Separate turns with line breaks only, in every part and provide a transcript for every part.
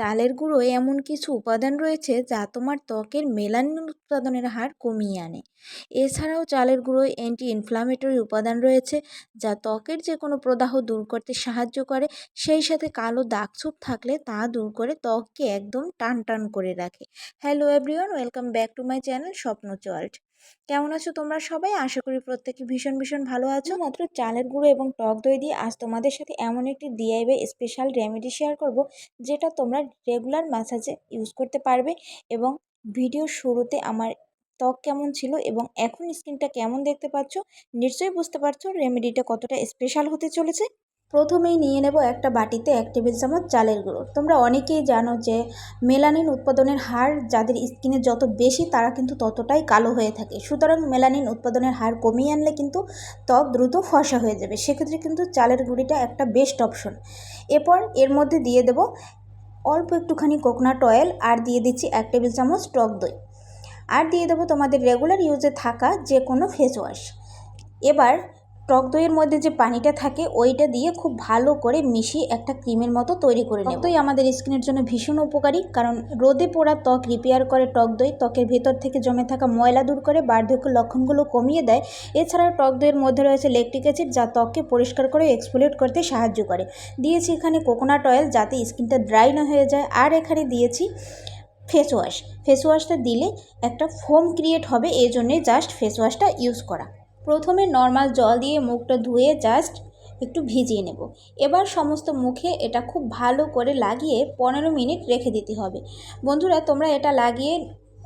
চালের গুঁড়োয় এমন কিছু উপাদান রয়েছে যা তোমার ত্বকের মেলানিন উৎপাদনের হার কমিয়ে আনে। এছাড়াও চালের গুঁড়োয় অ্যান্টি ইনফ্লামেটরি উপাদান রয়েছে যা ত্বকের যে কোনো প্রদাহ দূর করতে সাহায্য করে। সেই সাথে কালো দাগছোপ থাকলে তা দূর করে ত্বককে একদম টান টান করে রাখে। Hello everyone, welcome back to my channel Swapno world কেমন আছো তোমরা সবাই? আশা করি প্রত্যেকে ভীষণ ভীষণ ভালো আছো। মাত্র চালের গুঁড়ো এবং টক দই দিয়ে আজ তোমাদের সাথে এমন একটি ডিআইওয়াই স্পেশাল রেমেডি শেয়ার করব যেটা তোমরা রেগুলার ম্যাসাজে ইউজ করতে পারবে এবং ভিডিওর শুরুতে আমার ত্বক কেমন ছিল এবং এখন স্কিনটা কেমন দেখতে পাচ্ছ, নিশ্চয়ই বুঝতে পারছ রেমেডিটা কতটা স্পেশাল হতে চলেছে। প্রথমেই নিয়ে নেব একটা বাটিতে এক টেবিল চামচ চালের গুঁড়ো। তোমরা অনেকেই জানো যে মেলানিন উৎপাদনের হার যাদের স্কিনে যত বেশি তারা কিন্তু ততটাই কালো হয়ে থাকে। সুতরাং মেলানিন উৎপাদনের হার কমিয়ে আনলে কিন্তু ত্বক দ্রুত ফসা হয়ে যাবে। সেক্ষেত্রে কিন্তু চালের গুঁড়িটা একটা বেস্ট অপশন এরপর এর মধ্যে দিয়ে দেব অল্প একটুখানি কোকোনাট অয়েল আর দিয়ে দিচ্ছি এক টেবিল চামচ টক দই। আর দিয়ে দেবো তোমাদের রেগুলার ইউজে থাকা যে কোনো ফেস ওয়াশ এবার টক দইয়ের মধ্যে যে পানিটা থাকে, ওইটা দিয়ে খুব ভালো করে মিশিয়ে একটা ক্রিমের মতো তৈরি করে নেব। দই আমাদের স্কিনের জন্য ভীষণ উপকারী, কারণ রোদে পোড়া ত্বক রিপেয়ার করে টক দই, ত্বকের ভেতর থেকে জমে থাকা ময়লা দূর করে বার্ধক্য লক্ষণগুলো কমিয়ে দেয়। এছাড়াও টক দইয়ের মধ্যে রয়েছে লেকটিক অ্যাসিড যা ত্বককে পরিষ্কার করে এক্সফোলিয়েট করতে সাহায্য করে। দিয়েছি এখানে কোকোনাট অয়েল যাতে স্কিনটা ড্রাই না হয়ে যায়। আর এখানে দিয়েছি ফেস ওয়াশ ফেস ওয়াশটা দিলে একটা ফোম ক্রিয়েট হবে, এই জন্যে জাস্ট ফেস ওয়াশটা ইউজ করা। প্রথমে নর্মাল জল দিয়ে মুখটা ধুয়ে জাস্ট একটু ভিজিয়ে নেব। এবার সমস্ত মুখে এটা খুব ভালো করে লাগিয়ে পনেরো মিনিট রেখে দিতে হবে। বন্ধুরা, তোমরা এটা লাগিয়ে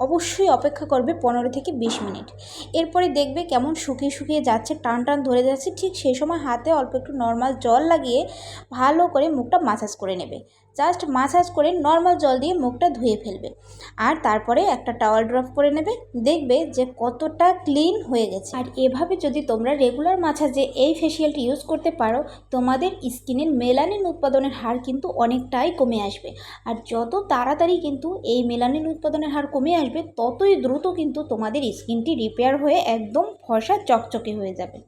অবশ্যই অপেক্ষা করবে পনেরো থেকে বিশ মিনিট। এরপরে দেখবে কেমন শুকিয়ে শুকিয়ে যাচ্ছে, টান টান ধরে যাচ্ছে, ঠিক সেই সময় হাতে অল্প একটু নর্মাল জল লাগিয়ে ভালো করে মুখটা মাসাজ করে নেবে। জাস্ট মাসাজ করে নর্মাল জল দিয়ে মুখটা ধুয়ে ফেলবে। আর তারপরে একটা টাওয়াল ড্রপ করে নেবে, দেখবে যে কতটা ক্লিন হয়ে গেছে। আর এভাবে যদি তোমরা রেগুলার মাসাজে এই ফেসিয়ালটি ইউজ করতে পারো, তোমাদের স্কিনের মেলানিন উৎপাদনের হার কিন্তু অনেকটাই কমে আসবে। আর যত তাড়াতাড়ি কিন্তু এই মেলানিন উৎপাদনের হার কমে আসবে, ততই দ্রুত কিন্তু তোমাদের স্কিনটি রিপেয়ার হয়ে একদম ফসা চকচকে হয়ে যাবে।